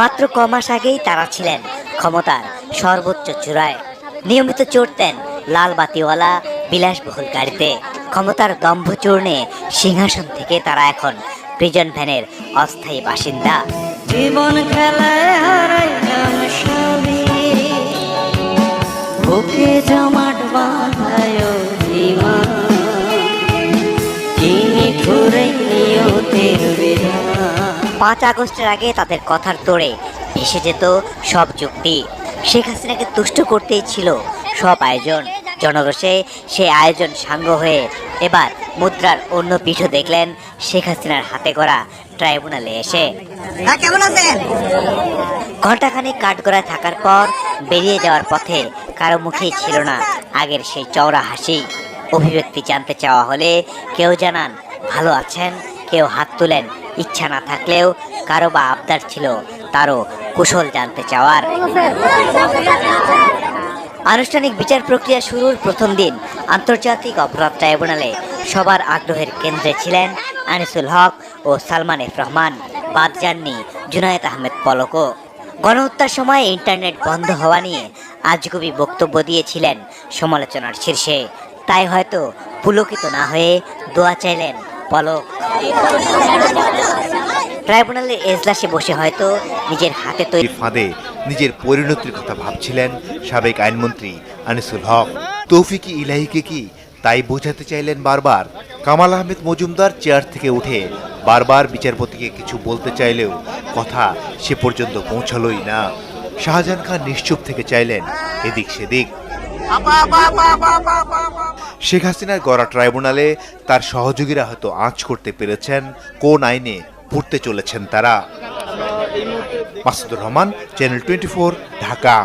মাত্র কমাস আগেই তারা ছিলেন ক্ষমতার সর্বোচ্চ চূড়ায়। নিয়মিত চড়তেন লাল বাতিওয়ালা, বিলাসবহুল গাড়িতে। ক্ষমতার দম্ভ চূর্ণে সিংহাসন থেকে তারা এখন প্রিজন ভ্যানের অস্থায়ী বাসিন্দা। জীবন খেলায় পাঁচ আগস্টের আগে তাদের কথার তোড়ে ভেসে যেত সব যুক্তি শেখ হাসিনাকে তুষ্ট করতেই ছিল সব আয়োজন। জনরসে সেই আয়োজন সাঙ্গ হয়ে এবার মুদ্রার অন্য পিঠও দেখলেন শেখ হাসিনার হাতে করা ট্রাইব্যুনালে এসে। কেমন আছেন? ঘন্টাখানিক কাঠগড়ায় থাকার পর বেরিয়ে যাওয়ার পথে কারও মুখেই ছিল না আগের সেই চওড়া হাসি। অভিব্যক্তি জানতে চাওয়া হলে কেউ জানান ভালো আছেন? কেউ হাত তুলেন ইচ্ছা না থাকলেও কারও বা আবদার ছিল, তারও কুশল জানতে চাওয়ার। আনুষ্ঠানিক বিচার প্রক্রিয়া শুরুর প্রথম দিন আন্তর্জাতিক অপরাধ ট্রাইব্যুনালে সবার আগ্রহের কেন্দ্রে ছিলেন আনিসুল হক ও সালমান এফ রহমান। বাদ যাননি জুনায়েদ আহমেদ পলকও। গণহত্যার সময় ইন্টারনেট বন্ধ হওয়া নিয়ে আজগুবি বক্তব্য দিয়েছিলেন সমালোচনার শীর্ষে। তাই হয়তো পুলকিত না হয়ে দোয়া চাইলেন পলক। ট্রাইব্যুনালের এজলাসে বসে হয়তো নিজের হাতে তৈরি ফাঁদে নিজের পরিণতির কথা ভাবছিলেন সাবেক আইনমন্ত্রী আনিসুল হক। তৌফিকি ইলাহিকে কি তাই বোঝাতে চাইলেন বারবার? কামাল আহমেদ মজুমদার চেয়ার থেকে উঠে বারবার বিচারপতিকে কিছু বলতে চাইলেও কথা সে পর্যন্ত পৌঁছালোই না। শাহজাহান খান নিশ্চুপ থেকে চাইলেন এদিক সেদিক। শেখ হাসিনার গড়া ট্রাইব্যুনালে তার সহযোগীরা হয়তো আঁচ করতে পেরেছেন কোন আইনে পড়তে চলেছেন তারা। Masudur Rahman channel twenty Dhaka.